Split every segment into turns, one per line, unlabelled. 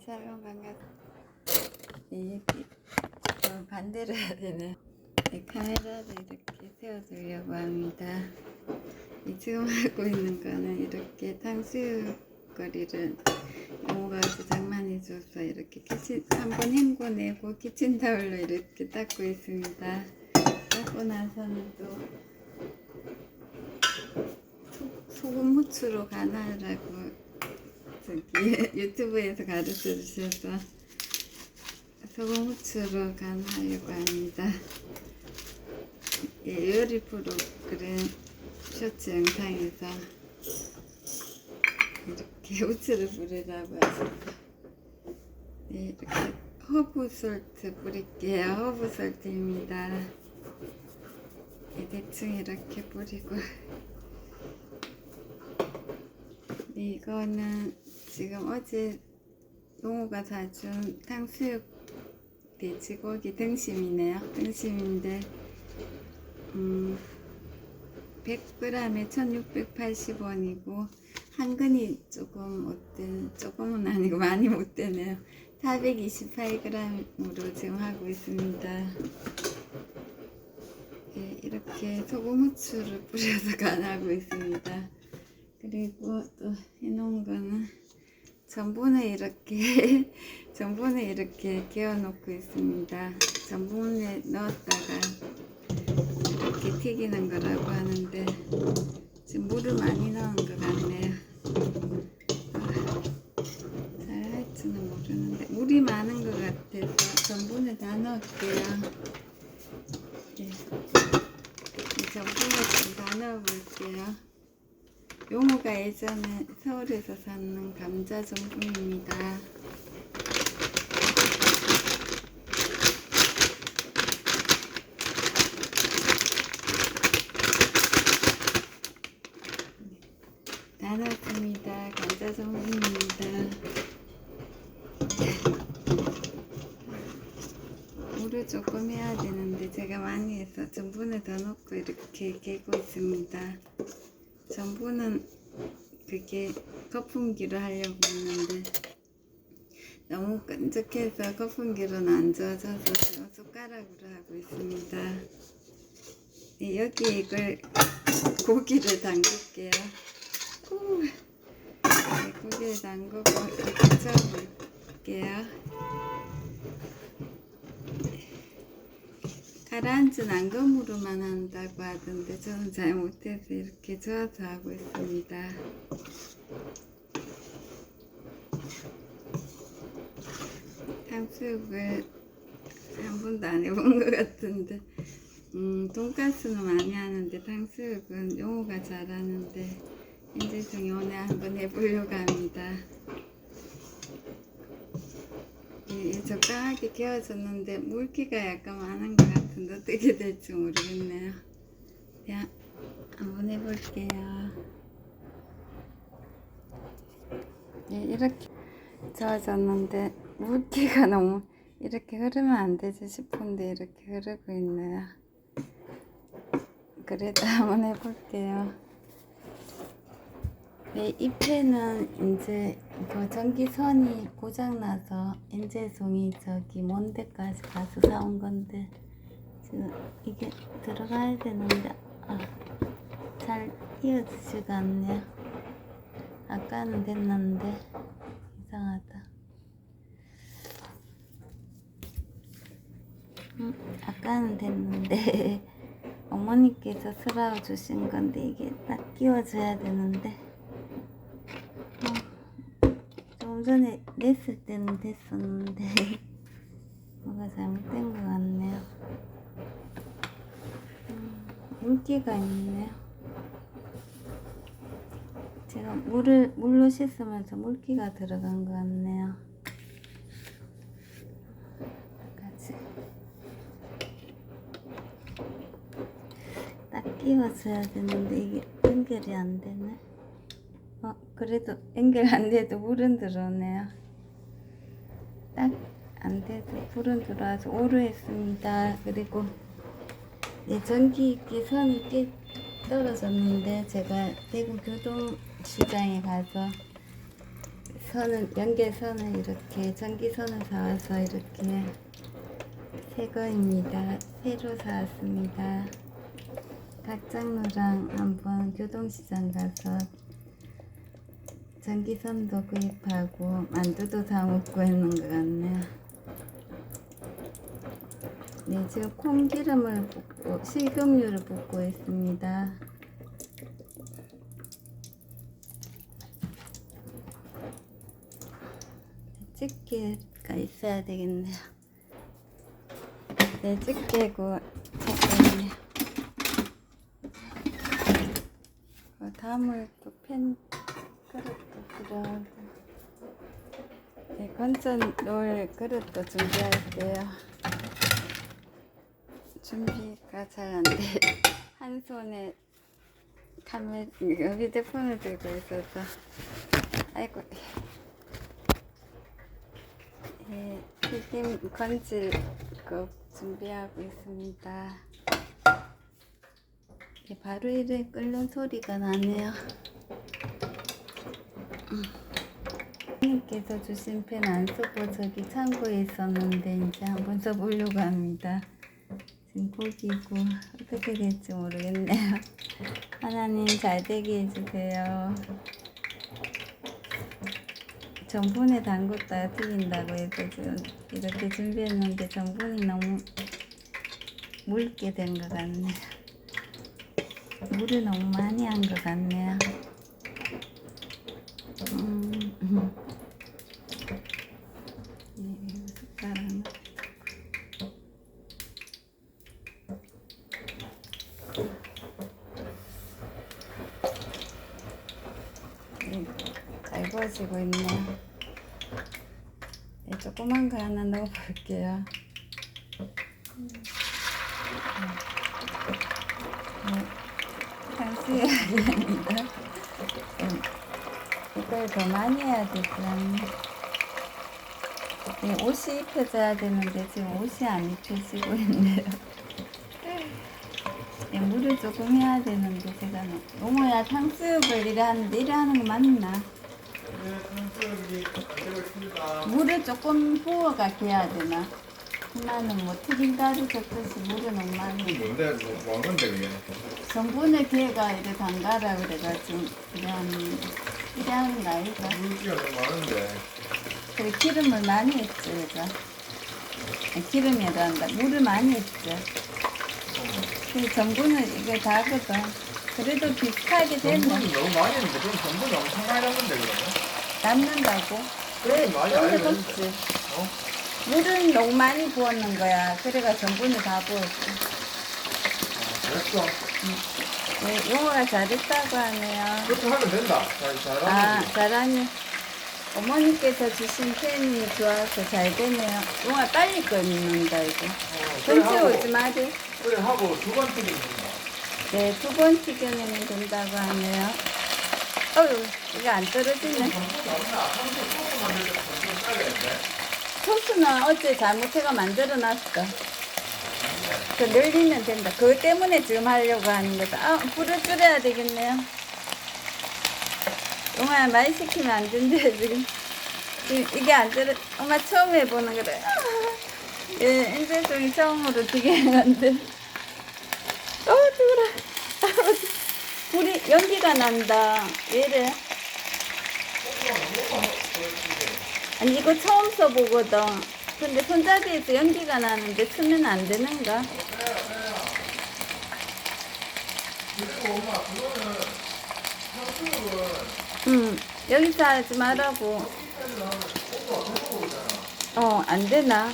샬롬 반갑습니다. 이 어, 반대로 해야 되네. 이 카메라를 이렇게 세워주려고 합니다. 이 지금 하고 있는 거는 이렇게 탕수육거리를 이모가 아주 장만해 줘서 이렇게 키친 한번 헹궈내고 키친타올로 이렇게 닦고 있습니다. 닦고 나서는 또 소- 소금 후추로 간하라고 저기 유튜브에서 가르쳐 주셔서 소금 후추로 간하려고 합니다. 예, 요리 프로그램 쇼츠 영상에서 이렇게 후추를 뿌리라고 하셔서 네, 이렇게 허브 솔트 뿌릴게요. 허브 솔트입니다. 네, 대충 이렇게 뿌리고 네, 이거는 지금 어제 용호가 사준 탕수육 돼지고기 등심이네요. 등심인데 음, 100g에 1680원이고 한 근이 조금 못된 조금은 아니고 많이 못 되네요. 428g으로 지금 하고 있습니다. 예, 이렇게 소금 후추를 뿌려서 간하고 있습니다. 그리고 또 해놓은 거는 전분을 이렇게 전분을 이렇게 개어 놓고 있습니다. 전분에 넣었다가 이렇게 튀기는 거라고 하는데 지금 물을 많이 넣은 것 같네요. 잘 할지는 모르는데 물이 많은 것 같아서 전분을 다 넣을게요. 네. 이 전분을 좀 다 넣어볼게요. 용호가 예전에 서울에서 사는 감자 전분입니다. 다 넣었습니다. 감자 전분입니다. 물을 조금 해야 되는데 제가 많이 해서 전분을 더 넣고 이렇게 개고 있습니다. 전부는 그게 거품기로 하려고 했는데 너무 끈적해서 거품기로는 안 좋아져서 숟가락으로 하고 있습니다. 네, 여기 이걸 고기를 담글게요. 후. 네, 고기를 담그고 이렇게 쪄볼게요. 가라앉은 앙금으로만 한다고 하던데 저는 잘 못해서 이렇게 저어서 하고 있습니다. 탕수육을 한 번도 안 해본 것 같은데 음, 돈가스는 많이 하는데 탕수육은 용호가 잘하는데 인재중에 오늘 한번 해보려고 합니다. 예, 예, 적당하게 개어졌는데 물기가 약간 많은 것 같 은데 어떻게 될지 모르겠네요. 야, 한번 해볼게요. 예, 이렇게 저어졌는데 물기가 너무 이렇게 흐르면 안 되지 싶은데 이렇게 흐르고 있네요. 그래도 한번 해볼게요. 네, 이 펜은 이제 그 전기선이 고장나서 인제송이 저기 먼 데까지 가서 사온 건데 이게 들어가야 되는데 아, 잘 이어지지가 않네요. 아까는 됐는데 이상하다. 음, 아까는 됐는데 어머니께서 슬라워 주신 건데 이게 딱 끼워줘야 되는데 좀 전에 냈을 때는 됐었는데 뭐가 잘못된 것 같네요. 음, 물기가 있네요. 제가 물을 물로 씻으면서 물기가 들어간 것 같네요. 같이 딱 끼워줘야 되는데 이게 연결이 안 되네. 어, 그래도 연결 안 돼도 물은 들어오네요. 딱 안 돼도 불은 들어와서 오르했습니다. 그리고 네, 전기기 선이 꽤 떨어졌는데 제가 대구 교동시장에 가서 선은 연계선을 이렇게 전기선을 사와서 이렇게 새 거입니다. 새로 사왔습니다. 각장로랑 한번 교동시장 가서 전기선도 구입하고 만두도 사 먹고 있는 것 같네요. 네, 지금 콩기름을 붓고 식용유를 붓고 있습니다. 집게가 있어야 되겠네요. 네, 집게고 잠깐만요. 어, 다음을 또팬 그릇도 필요하고 네, 건전 놓을 그릇도 준비할게요. 준비가 잘 안 돼. 한 손에 카메 휴대폰을 들고 있어서 아이고 예, 튀김 건질 거 준비하고 있습니다. 예, 바로 이래 끓는 소리가 나네요. 님께서 주신 펜 안 쓰고 저기 창고에 있었는데 이제 한번 써보려고 합니다. 지금 고기고 어떻게 될지 모르겠네요. 하나님 잘 되게 해주세요. 전분에 담궜다가 튀긴다고 해서 지금 이렇게 준비했는데 전분이 너무 묽게 된 것 같네요. 물을 너무 많이 한 것 같네요. 음, 음. 네, 이거 숟가락. 네, 잘 구워지고 있네요. 네, 조그만 거 하나 넣어볼게요. 네, 한수야입니다. 이걸 더 많이 해야 않나? 네, 옷이 입혀져야 되는데 지금 옷이 안 입혀지고 있네요. 네, 물을 조금 해야 되는데 제가 너무- 너무야 탕수육을 이래 하는데 이래 하는 거 맞나? 물을 조금 부어가게 해야 되나? 나는 뭐 튀김가루 젓듯이 물을 너무 많이
이게 뭔데? 뭐, 뭐 건데 그게?
전분의 개가 이래 담가라 그래가지고 하는 이래 하는 거 아이가?
물기가 너무 많은데.
그래 기름을 많이 했죠 얘가 아, 기름이라 한다 물을 많이 했죠 그 전분을 이게 다거든 그래도 비슷하게 되면
전분이 너무 많이 했는데 그럼 전분이 엄청 많이 남는데 그러면?
남는다고 그래
많이 했는데.
붓지
어?
물은 너무 많이 부었는 거야 그래가 전분을 다 부었지
아, 됐어.
네, 용어가 잘했다고 하네요
그렇게 하면 된다. 잘, 잘하면
아
돼.
잘하네 어머니께서 주신 펜이 좋아서 잘 되네요 용아 빨리 끓는다 이거
어, 그래
전체
하고,
오지 마리
그래 하고 두번 튀기면 된다.
네, 두 번 튀겨내면 된다고 하네요. 어휴, 이게 안 떨어지네. 소스는 어제 잘못해가 만들어 놨어. 그 늘리면 된다. 그것 때문에 지금 하려고 하는 거다. 아, 불을 줄여야 되겠네요. 엄마 많이 시키면 안 된대, 지금. 이- 이게 안 들어, 엄마 처음 해보는 거래. 아, 예, 인생송이 처음으로 튀기는 건데. 어, 뜨거라. 불이, 연기가 난다. 왜 이래? 아니, 이거 처음 써보거든. 근데 손잡이에서 연기가 나는데 쓰면 안 되는가? 응, 여기서 하지 말라고. 어, 안 되나?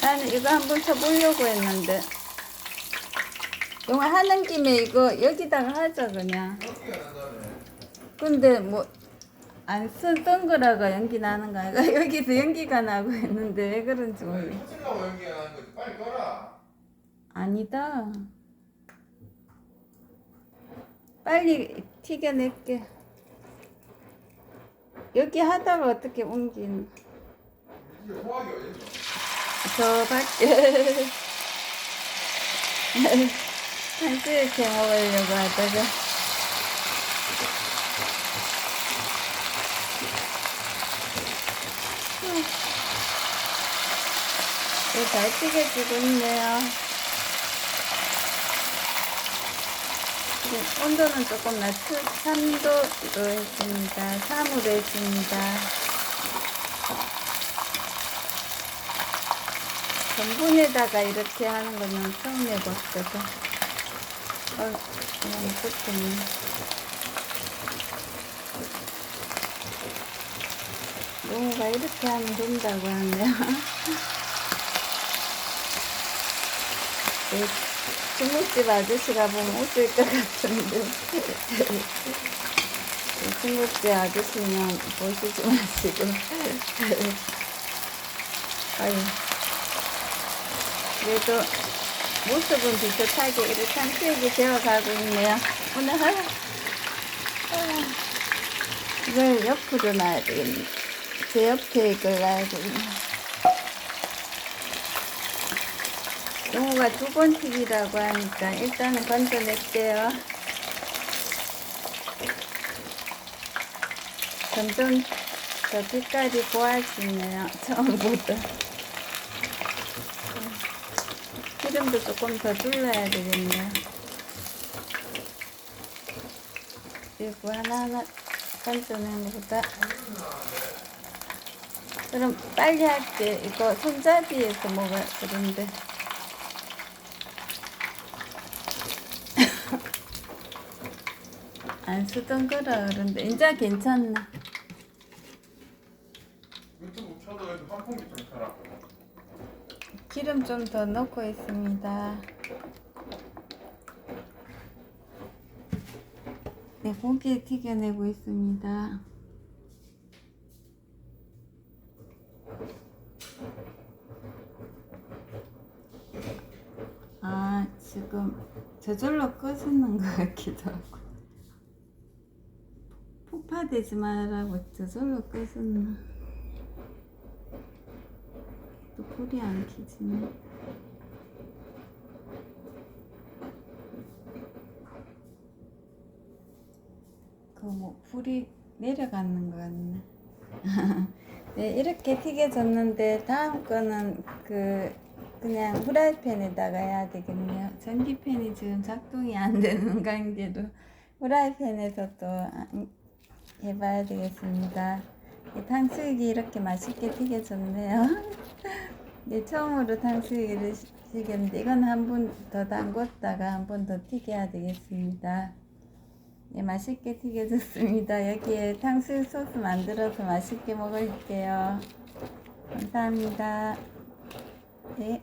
나는 이거 한번 쳐보려고 했는데. 영화 하는 김에 이거 여기다가 하자, 그냥. 근데 뭐, 안 쓰던 거라가 연기 나는 거 아이가? 여기서 연기가 나고 했는데 왜 그런지 모르겠어.
거지. 빨리 꺼라.
아니다. 빨리 튀겨낼게. 여기 하다가 어떻게 옮긴?
이게 소화기 어디 있어?
저 밖에 한두 이렇게 먹으려고 하다가. 음. 잘 튀겨지고 있네요. 지금 온도는 조금 낮춰 3도로 했습니다. 3으로 했습니다. 전분에다가 이렇게 하는 거는 처음 해봤어요 어, 그냥 좋겠네. 농우가 이렇게 하면 된다고 하네요. 네, 중국집 아저씨가 보면 웃을 것 같은데. 네, 중국집 아저씨는 보시지 마시고. 아유. 그래도 모습은 비슷하게 이렇게 한수육이 되어가고 있네요. 오늘 하루. 이걸 옆으로 놔야 되겠네. 제 옆에 이걸 놔야 되겠네. 용우가 두 번 튀기라고 하니까 일단은 건져낼게요. 점점 더 빛깔이 고와지네요. 처음보다. 기름도 조금 더 둘러야 되겠네요. 그리고 하나하나 건져내는 것보다 그럼 빨리 할게. 이거 손잡이에서 뭐가 그런데. 안 쓰던 거라 그런데 이제 괜찮나?
유튜브 켜도 해도 환풍기 좀 켜라.
기름 좀 더 넣고 있습니다. 네, 고기 튀겨내고 있습니다. 아, 지금 저절로 꺼지는 것 같기도 하고. 폭파되지 말라고 저절로 꺼졌나. 또 불이 안 켜지네. 그뭐 불이 내려가는 것 같네. 네, 이렇게 튀겨졌는데 다음 거는 그 그냥 후라이팬에다가 해야 되겠네요. 전기팬이 지금 작동이 안 되는 관계로 후라이팬에서 또 아, 해봐야 되겠습니다. 이 탕수육이 이렇게 맛있게 튀겨졌네요. 네, 처음으로 탕수육을 튀겼는데 이건 한 번 더 담궜다가 한 번 더 튀겨야 되겠습니다. 네, 맛있게 튀겨졌습니다. 여기에 탕수육 소스 만들어서 맛있게 먹을게요. 감사합니다. 네.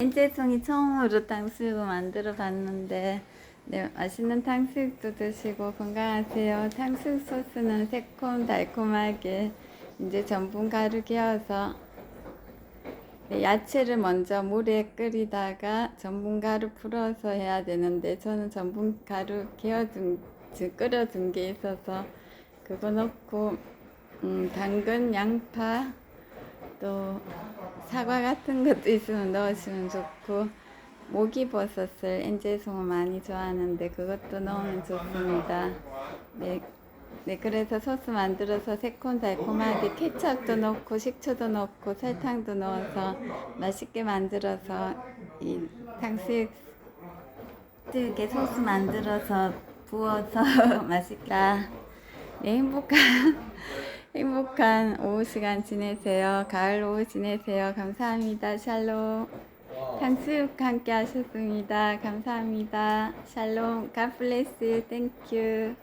인재송이 처음으로 탕수육을 만들어 봤는데, 네, 맛있는 탕수육도 드시고 건강하세요. 탕수육 소스는 새콤 달콤하게 이제 전분 가루 개어서 네, 야채를 먼저 물에 끓이다가 전분 가루 풀어서 해야 되는데 저는 전분 가루 개어둔 즉 끓여둔 게 있어서 그거 넣고 음, 당근, 양파 또 사과 같은 것도 있으면 넣으시면 좋고 모기버섯을 엔젤송을 많이 좋아하는데 그것도 넣으면 좋습니다. 네, 네 그래서 소스 만들어서 새콤달콤하게 케첩도 넣고 식초도 넣고 설탕도 넣어서 맛있게 만들어서 이 탕수육 뜨게 소스 만들어서 부어서 맛있다. 네, 행복한 행복한 오후 시간 지내세요. 가을 오후 지내세요. 감사합니다. 샬롬. 탕수육 함께 하셨습니다. 감사합니다. 샬롬. God bless you. Thank you.